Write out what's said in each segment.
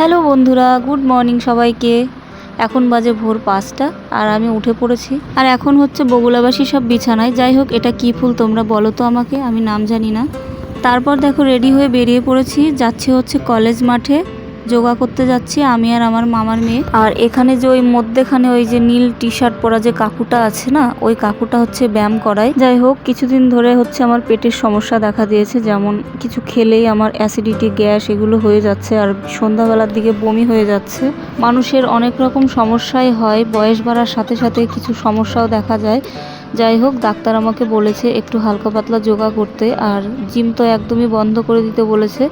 Hello বন্ধুরা, good morning সবাইকে। এখন বাজে ভোর পাঁচটা আর আমি উঠে পড়েছি। আর এখন হচ্ছে বগুলাবাসী সব বিছানায়। যাই হোক, এটা কী ফুল তোমরা বলো তো আমাকে, আমি নাম জানি না। তারপর দেখো রেডি হয়ে বেরিয়ে পড়েছি। যাচ্ছে হচ্ছে কলেজ মাঠে। যোগা করতে যাচ্ছি, আমি আর আমার মামার মেয়ে। আর এখানে যে ওই মধ্যেখানে ওই যে নীল টি শার্ট পরা যে কাকুটা আছে না, ওই কাকুটা হচ্ছে ব্যায়াম করায়। যাই হোক, কিছুদিন ধরে হচ্ছে আমার পেটের সমস্যা দেখা দিয়েছে, যেমন কিছু খেলেই আমার অ্যাসিডিটি, গ্যাস এগুলো হয়ে যাচ্ছে আর সন্ধ্যাবেলার দিকে বমি হয়ে যাচ্ছে। মানুষের অনেক রকম সমস্যাই হয়, বয়স বাড়ার সাথে সাথে কিছু সমস্যাও দেখা যায়। যাই হোক, ডাক্তার আমাকে বলেছে একটু হালকা পাতলা যোগা করতে, আর জিম তো একদমই বন্ধ করে দিতে বলেছে।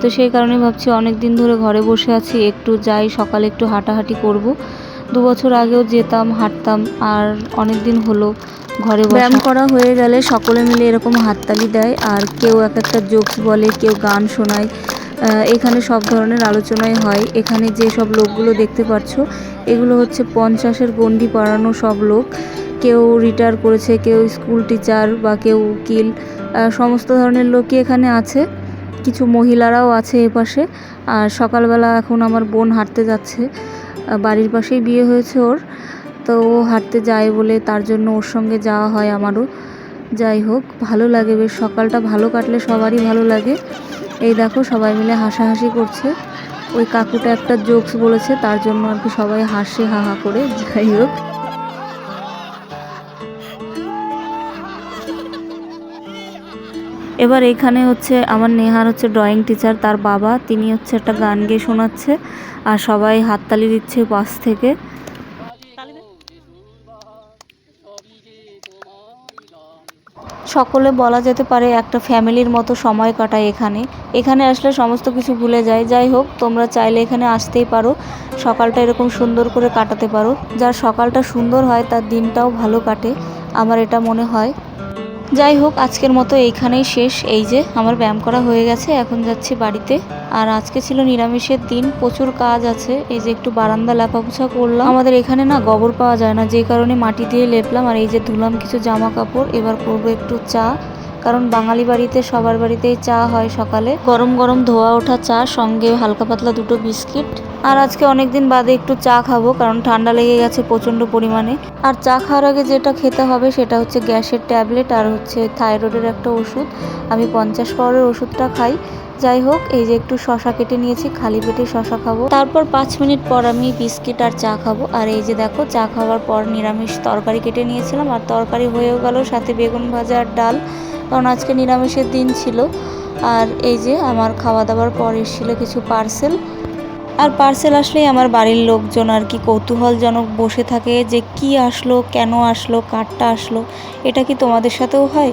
তো সেই কারণে ভাবছি অনেক দিন ধরে ঘরে বসে আছি, একটু যাই, সকালে একটু হাঁটাহাঁটি করব। দু বছর আগেও যেতাম, হাঁটতাম, আর অনেক দিন হলো ঘরে ব্যায়াম করা হয়ে গেলে সকলে মিলে এরকম হাততালি দেয়, আর কেউ এক একটা জোকস বলে, কেউ গান শোনায়। এখানে সব ধরনের আলোচনাই হয়। এখানে যে সব লোকগুলো দেখতে পাচ্ছ এগুলো হচ্ছে পঞ্চাশের গণ্ডি পাড়ানো সব লোক। কেউ রিটায়ার করেছে, কেউ স্কুল টিচার বা কেউ উকিল সমস্ত ধরনের লোকই এখানে আছে। কিছু মহিলারাও আছে এপাশে। আর সকালবেলা এখন আমার বোন হাঁটতে যাচ্ছে। বাড়ির পাশেই বিয়ে হয়েছে ওর। তো ও হাঁটতে যায় বলে তার জন্য ওর সঙ্গে যাওয়া হয় আমারও। যাই হোক, ভালো লাগে বেশ। সকালটা ভালো কাটলে সবারই ভালো লাগে। এই দেখো, সবাই মিলে হাসাহাসি করছে। ওই কাকুটা একটা জোকস বলেছে, তার জন্য আর কি সবাই হাসে হা হা করে। যাই হোক। এবার এখানে হচ্ছে আমার নেহার হচ্ছে ড্রয়িং টিচার তার বাবা, তিনি হচ্ছে একটা গান গেয়ে শোনাচ্ছে আর সবাই হাততালি দিচ্ছে পাশ থেকে। সকলে বলা যেতে পারে একটা ফ্যামিলির মতো সময় কাটায় এখানে। এখানে আসলে সমস্ত কিছু ভুলে যায়। যাই হোক, তোমরা চাইলে এখানে আসতেই পারো। সকালটা এরকম সুন্দর করে কাটাতে পারো। যার সকালটা সুন্দর হয়, তার দিনটাও ভালো কাটে। আমার এটা মনে হয়। যাই হোক, আজকের মতো এইখানেই শেষ। এই যে, আমার ব্যায়াম করা হয়ে গেছে, এখন যাচ্ছি বাড়িতে। আর আজকে ছিল নিরামিষের দিন, প্রচুর কাজ আছে। এই যে, একটু বারান্দা লেপাপোছা করলাম। আমাদের এখানে না, গোবর পাওয়া যায় না যে কারণে মাটি দিয়ে লেপলাম। আর এই যে, ধুলাম কিছু জামা কাপড় এবার করব একটু চা। কারণ বাঙালি বাড়িতে, সবার বাড়িতেই চা হয় সকালে। গরম গরম ধোয়া ওঠা চা, সঙ্গে হালকা পাতলা দুটো বিস্কিট। আর আজকে অনেক দিন বাদে একটু চা খাব, কারণ ঠান্ডা লেগে গেছে প্রচণ্ড পরিমাণে। আর চা খাওয়ার আগে যেটা খেতে হবে সেটা হচ্ছে গ্যাসের ট্যাবলেট আর হচ্ছে থাইরয়েডের একটা ওষুধ। আমি পঞ্চাশ পাওয়ারের ওষুধটা খাই। যাই হোক, এই যে একটু শশা কেটে নিয়েছি, খালি পেটে শশা খাব। তারপর পাঁচ মিনিট পর আমি বিস্কিট আর চা খাব। আর এই যে দেখো, চা খাওয়ার পর নিরামিষ তরকারি কেটে নিয়েছিলাম। আর তরকারি হয়েও গেল, সাথে বেগুন ভাজা আর ডাল। কারণ আজকে নিরামিষের দিন ছিল। আর এই যে আমার খাওয়া দাওয়ার পর এসেছিল কিছু পার্সেল। আর পার্সেল আসলেই আমার বাড়ির লোকজন আর কি কৌতূহলজনক বসে থাকে যে কি আসলো, কেন আসলো, কারটা আসলো, এটা কি তোমাদের সাথেও হয়?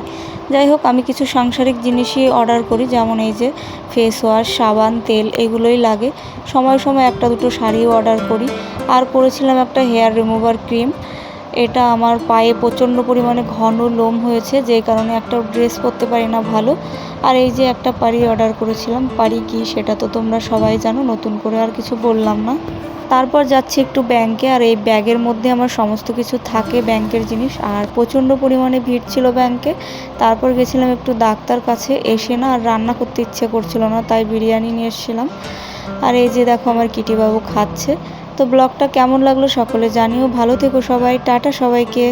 যাই হোক, আমি কিছু সাংসারিক জিনিসই অর্ডার করি, যেমন এই যে ফেস ওয়াশ সাবান, তেল, এগুলোই লাগে। সময় সময় একটা দুটো শাড়িও অর্ডার করি। আর করেছিলাম একটা হেয়ার রিমুভার ক্রিম এটা আমার পায়ে প্রচণ্ড পরিমাণে ঘন লোম হয়েছে যেই কারণে একটা ড্রেস পরতে পারি না ভালো। আর এই যে একটা পাড়ি অর্ডার করেছিলাম, পাড়ি কি সেটা তো তোমরা সবাই জানো, নতুন করে আর কিছু বললাম না। তারপর যাচ্ছি একটু ব্যাংকে আর এই ব্যাগের মধ্যে আমার সমস্ত কিছু থাকে ব্যাংকের জিনিস। আর প্রচণ্ড পরিমাণে ভিড় ছিল ব্যাংকে তারপর গেছিলাম একটু ডাক্তার কাছে। এসে না আর রান্না করতে ইচ্ছে করছিল না, তাই বিরিয়ানি নিয়ে এসেছিলাম। আর এই যে দেখো আমার কিটিবাবু খাচ্ছে। তো ব্লগটা কেমন লাগল সকলে জানিও। ভালো থেকো সবাই টাটা সবাইকে।